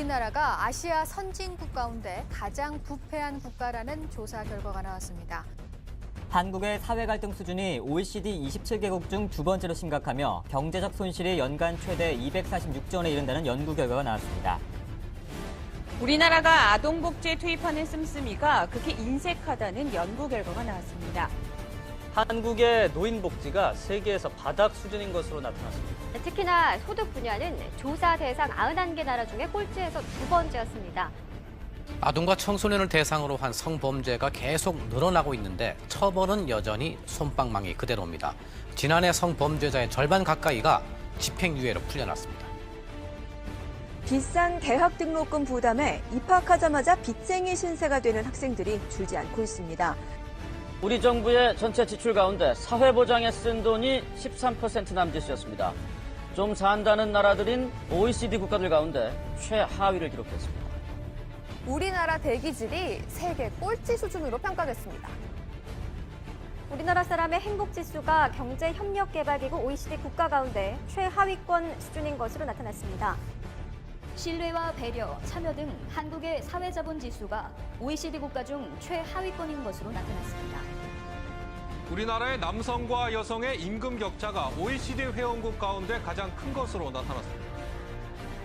우리나라가 아시아 선진국 가운데 가장 부패한 국가라는 조사 결과가 나왔습니다. 한국의 사회 갈등 수준이 OECD 27개국 중 두 번째로 심각하며 경제적 손실이 연간 최대 246조 원에 이른다는 연구 결과가 나왔습니다. 우리나라가 아동복지에 투입하는 씀씀이가 극히 인색하다는 연구 결과가 나왔습니다. 한국의 노인 복지가 세계에서 바닥 수준인 것으로 나타났습니다. 특히나 소득 분야는 조사 대상 91개 나라 중에 꼴찌에서 두 번째였습니다. 아동과 청소년을 대상으로 한 성범죄가 계속 늘어나고 있는데 처벌은 여전히 솜방망이 그대로입니다. 지난해 성범죄자의 절반 가까이가 집행유예로 풀려났습니다. 비싼 대학 등록금 부담에 입학하자마자 빚쟁이 신세가 되는 학생들이 줄지 않고 있습니다. 우리 정부의 전체 지출 가운데 사회보장에 쓴 돈이 13% 남짓이었습니다. 좀 산다는 나라들인 OECD 국가들 가운데 최하위를 기록했습니다. 우리나라 대기질이 세계 꼴찌 수준으로 평가됐습니다. 우리나라 사람의 행복 지수가 경제협력개발기구 OECD 국가 가운데 최하위권 수준인 것으로 나타났습니다. 신뢰와 배려, 참여 등 한국의 사회자본 지수가 OECD 국가 중 최하위권인 것으로 나타났습니다. 우리나라의 남성과 여성의 임금 격차가 OECD 회원국 가운데 가장 큰 것으로 나타났습니다.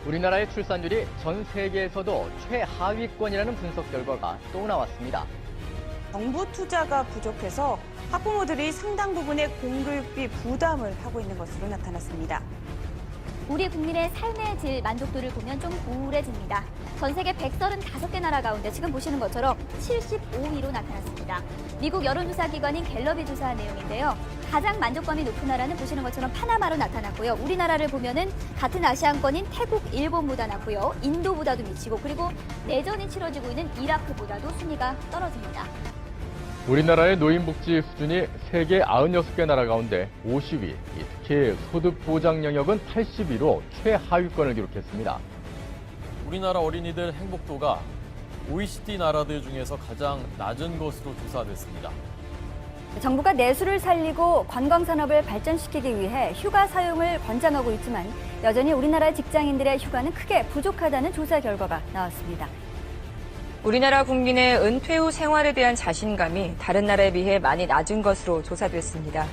우리나라의 출산율이 전 세계에서도 최하위권이라는 분석 결과가 또 나왔습니다. 정부 투자가 부족해서 학부모들이 상당 부분의 공교육비 부담을 하고 있는 것으로 나타났습니다. 우리 국민의 삶의 질 만족도를 보면 좀 우울해집니다. 전 세계 135개 나라 가운데 지금 보시는 것처럼 75위로 나타났습니다. 미국 여론조사 기관인 갤럽이 조사한 내용인데요. 가장 만족감이 높은 나라는 보시는 것처럼 파나마로 나타났고요. 우리나라를 보면은 같은 아시안권인 태국, 일본보다 낮고요. 인도보다도 미치고 그리고 내전이 치러지고 있는 이라크보다도 순위가 떨어집니다. 우리나라의 노인복지 수준이 세계 96개 나라 가운데 50위, 특히 소득 보장 영역은 80위로 최하위권을 기록했습니다. 우리나라 어린이들 행복도가 OECD 나라들 중에서 가장 낮은 것으로 조사됐습니다. 정부가 내수를 살리고 관광 산업을 발전시키기 위해 휴가 사용을 권장하고 있지만 여전히 우리나라 직장인들의 휴가는 크게 부족하다는 조사 결과가 나왔습니다. 우리나라 국민의 은퇴 후 생활에 대한 자신감이 다른 나라에 비해 많이 낮은 것으로 조사됐습니다.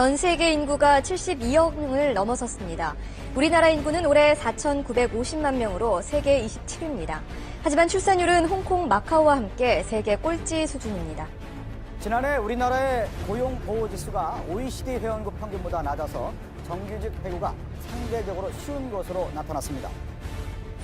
전 세계 인구가 72억을 넘어섰습니다. 우리나라 인구는 올해 4,950만 명으로 세계 27위입니다. 하지만 출산율은 홍콩, 마카오와 함께 세계 꼴찌 수준입니다. 지난해 우리나라의 고용 보호 지수가 OECD 회원국 평균보다 낮아서 정규직 해고가 상대적으로 쉬운 것으로 나타났습니다.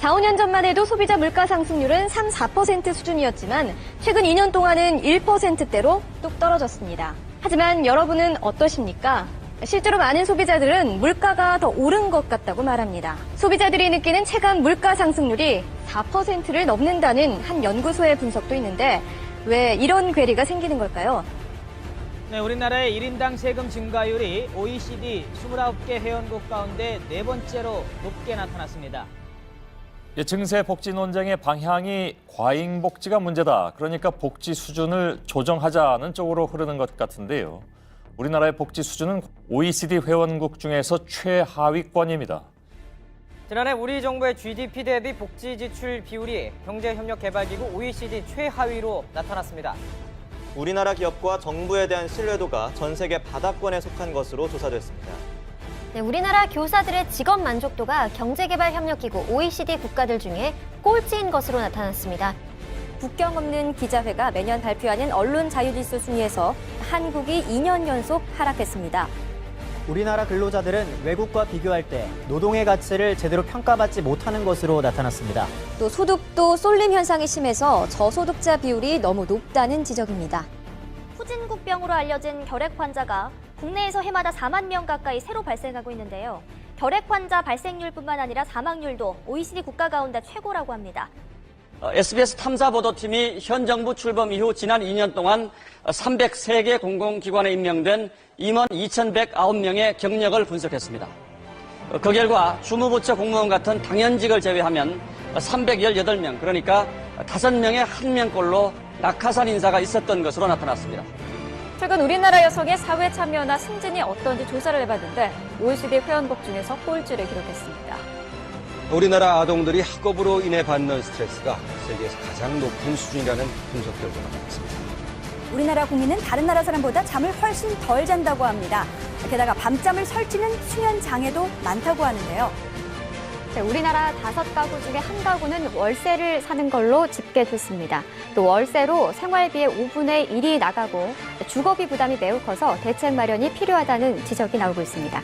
4, 5년 전만 해도 소비자 물가 상승률은 3, 4% 수준이었지만 최근 2년 동안은 1%대로 뚝 떨어졌습니다. 하지만 여러분은 어떠십니까? 실제로 많은 소비자들은 물가가 더 오른 것 같다고 말합니다. 소비자들이 느끼는 체감 물가 상승률이 4%를 넘는다는 한 연구소의 분석도 있는데 왜 이런 괴리가 생기는 걸까요? 네, 우리나라의 1인당 세금 증가율이 OECD 29개 회원국 가운데 네 번째로 높게 나타났습니다. 예, 증세 복지 논쟁의 방향이 과잉 복지가 문제다. 그러니까 복지 수준을 조정하자는 쪽으로 흐르는 것 같은데요. 우리나라의 복지 수준은 OECD 회원국 중에서 최하위권입니다. 지난해 우리 정부의 GDP 대비 복지 지출 비율이 경제협력개발기구 OECD 최하위로 나타났습니다. 우리나라 기업과 정부에 대한 신뢰도가 전 세계 바닥권에 속한 것으로 조사됐습니다. 네, 우리나라 교사들의 직업 만족도가 경제개발협력기구 OECD 국가들 중에 꼴찌인 것으로 나타났습니다. 국경 없는 기자회가 매년 발표하는 언론 자유지수 순위에서 한국이 2년 연속 하락했습니다. 우리나라 근로자들은 외국과 비교할 때 노동의 가치를 제대로 평가받지 못하는 것으로 나타났습니다. 또 소득도 쏠림 현상이 심해서 저소득자 비율이 너무 높다는 지적입니다. 후진국병으로 알려진 결핵 환자가 국내에서 해마다 4만 명 가까이 새로 발생하고 있는데요. 결핵 환자 발생률뿐만 아니라 사망률도 OECD 국가 가운데 최고라고 합니다. SBS 탐사 보도팀이 현 정부 출범 이후 지난 2년 동안 303개 공공기관에 임명된 임원 2,109명의 경력을 분석했습니다. 그 결과 주무부처 공무원 같은 당연직을 제외하면 318명, 그러니까 5명의 1명꼴로 낙하산 인사가 있었던 것으로 나타났습니다. 최근 우리나라 여성의 사회 참여나 승진이 어떤지 조사를 해봤는데 OECD 회원국 중에서 꼴찌를 기록했습니다. 우리나라 아동들이 학업으로 인해 받는 스트레스가 세계에서 가장 높은 수준이라는 분석 결과가 나왔습니다. 우리나라 국민은 다른 나라 사람보다 잠을 훨씬 덜 잔다고 합니다. 게다가 밤잠을 설치는 수면 장애도 많다고 하는데요. 네, 우리나라 다섯 가구 중에 한 가구는 월세를 사는 걸로 집계됐습니다. 또 월세로 생활비의 5분의 1이 나가고 주거비 부담이 매우 커서 대책 마련이 필요하다는 지적이 나오고 있습니다.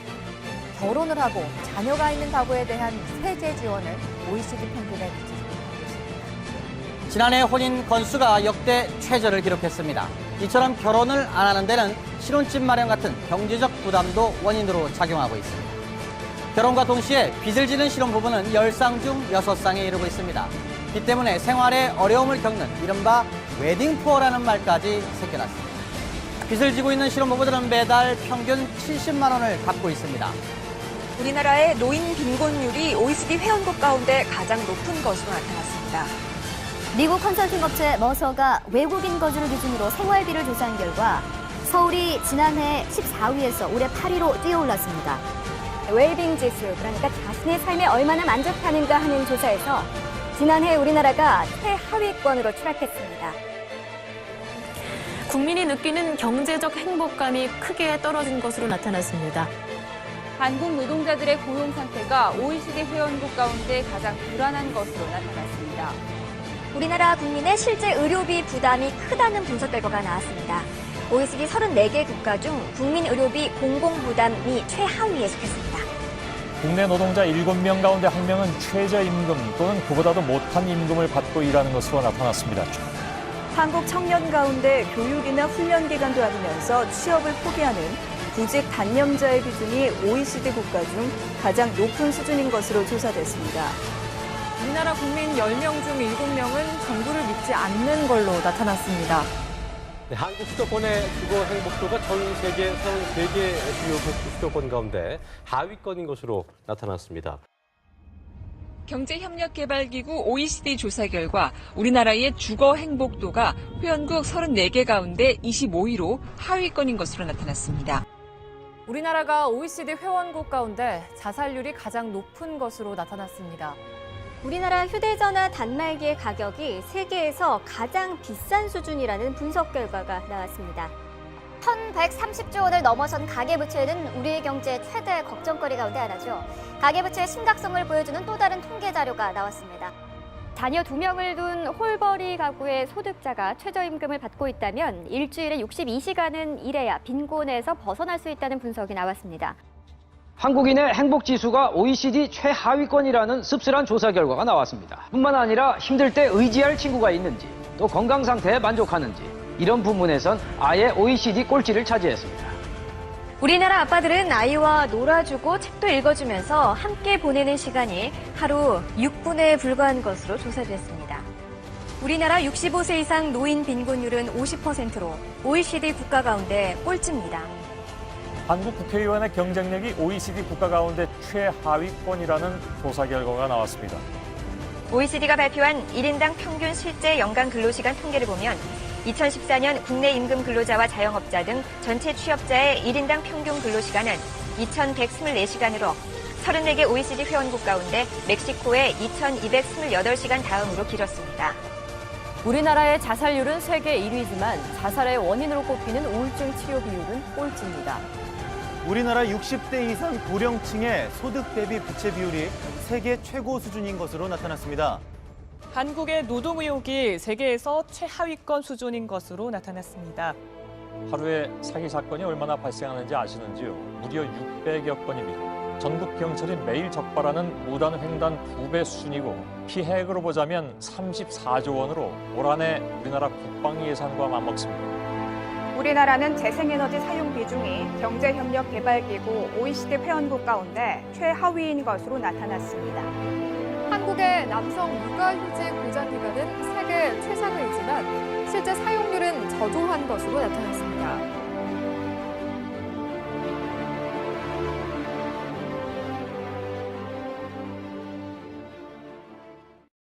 결혼을 하고 자녀가 있는 가구에 대한 세제 지원을 OECD 평균에 비추고 있습니다. 지난해 혼인 건수가 역대 최저를 기록했습니다. 이처럼 결혼을 안 하는 데는 신혼집 마련 같은 경제적 부담도 원인으로 작용하고 있습니다. 결혼과 동시에 빚을 지는 신혼부부는 10쌍 중 6쌍에 이르고 있습니다. 이 때문에 생활에 어려움을 겪는 이른바 웨딩푸어라는 말까지 새겨났습니다. 빚을 지고 있는 신혼부부들은 매달 평균 70만 원을 갚고 있습니다. 우리나라의 노인 빈곤율이 OECD 회원국 가운데 가장 높은 것으로 나타났습니다. 미국 컨설팅 업체 머서가 외국인 거주를 기준으로 생활비를 조사한 결과 서울이 지난해 14위에서 올해 8위로 뛰어올랐습니다. 웰빙 지수, 그러니까 자신의 삶에 얼마나 만족하는가 하는 조사에서 지난해 우리나라가 최하위권으로 추락했습니다. 국민이 느끼는 경제적 행복감이 크게 떨어진 것으로 나타났습니다. 한국 노동자들의 고용 상태가 OECD 회원국 가운데 가장 불안한 것으로 나타났습니다. 우리나라 국민의 실제 의료비 부담이 크다는 분석 결과가 나왔습니다. OECD 34개 국가 중 국민 의료비 공공 부담이 최하위에 속했습니다. 국내 노동자 7명 가운데 1명은 최저임금 또는 그보다도 못한 임금을 받고 일하는 것으로 나타났습니다. 한국 청년 가운데 교육이나 훈련 기간도 아니면서 취업을 포기하는 구직 단념자의 비중이 OECD 국가 중 가장 높은 수준인 것으로 조사됐습니다. 우리나라 국민 10명 중 7명은 정부를 믿지 않는 걸로 나타났습니다. 네, 한국 수도권의 주거 행복도가 전 세계 33개 주요 수도권 가운데 하위권인 것으로 나타났습니다. 경제협력개발기구 OECD 조사 결과 우리나라의 주거 행복도가 회원국 34개 가운데 25위로 하위권인 것으로 나타났습니다. 우리나라가 OECD 회원국 가운데 자살률이 가장 높은 것으로 나타났습니다. 우리나라 휴대전화 단말기의 가격이 세계에서 가장 비싼 수준이라는 분석 결과가 나왔습니다. 1130조 원을 넘어선 가계부채는 우리의 경제 최대 걱정거리 가운데 하나죠. 가계부채의 심각성을 보여주는 또 다른 통계 자료가 나왔습니다. 자녀 두 명을 둔 홀벌이 가구의 소득자가 최저임금을 받고 있다면 일주일에 62시간은 일해야 빈곤에서 벗어날 수 있다는 분석이 나왔습니다. 한국인의 행복 지수가 OECD 최하위권이라는 씁쓸한 조사 결과가 나왔습니다. 뿐만 아니라 힘들 때 의지할 친구가 있는지, 또 건강 상태에 만족하는지 이런 부분에선 아예 OECD 꼴찌를 차지했습니다. 우리나라 아빠들은 아이와 놀아주고 책도 읽어주면서 함께 보내는 시간이 하루 6분에 불과한 것으로 조사됐습니다. 우리나라 65세 이상 노인 빈곤율은 50%로 OECD 국가 가운데 꼴찌입니다. 한국 국회의원의 경쟁력이 OECD 국가 가운데 최하위권이라는 조사 결과가 나왔습니다. OECD가 발표한 1인당 평균 실제 연간 근로시간 통계를 보면 2014년 국내 임금 근로자와 자영업자 등 전체 취업자의 1인당 평균 근로시간은 2,124시간으로 34개 OECD 회원국 가운데 멕시코의 2,228시간 다음으로 길었습니다. 우리나라의 자살률은 세계 1위지만 자살의 원인으로 꼽히는 우울증 치료 비율은 꼴찌입니다. 우리나라 60대 이상 고령층의 소득 대비 부채 비율이 세계 최고 수준인 것으로 나타났습니다. 한국의 노동 의혹이 세계에서 최하위권 수준인 것으로 나타났습니다. 하루에 사기 사건이 얼마나 발생하는지 아시는지요? 무려 600여 건입니다. 전국 경찰이 매일 적발하는 무단 횡단 두배 수준이고 피해액으로 보자면 34조 원으로 올 한해 우리나라 국방 예산과 맞먹습니다. 우리나라는 재생에너지 사용 비중이 경제협력개발기구 OECD 회원국 가운데 최하위인 것으로 나타났습니다. 한국의 남성 육아휴직 보장 기간은 세계 최상위이지만 실제 사용률은 저조한 것으로 나타났습니다.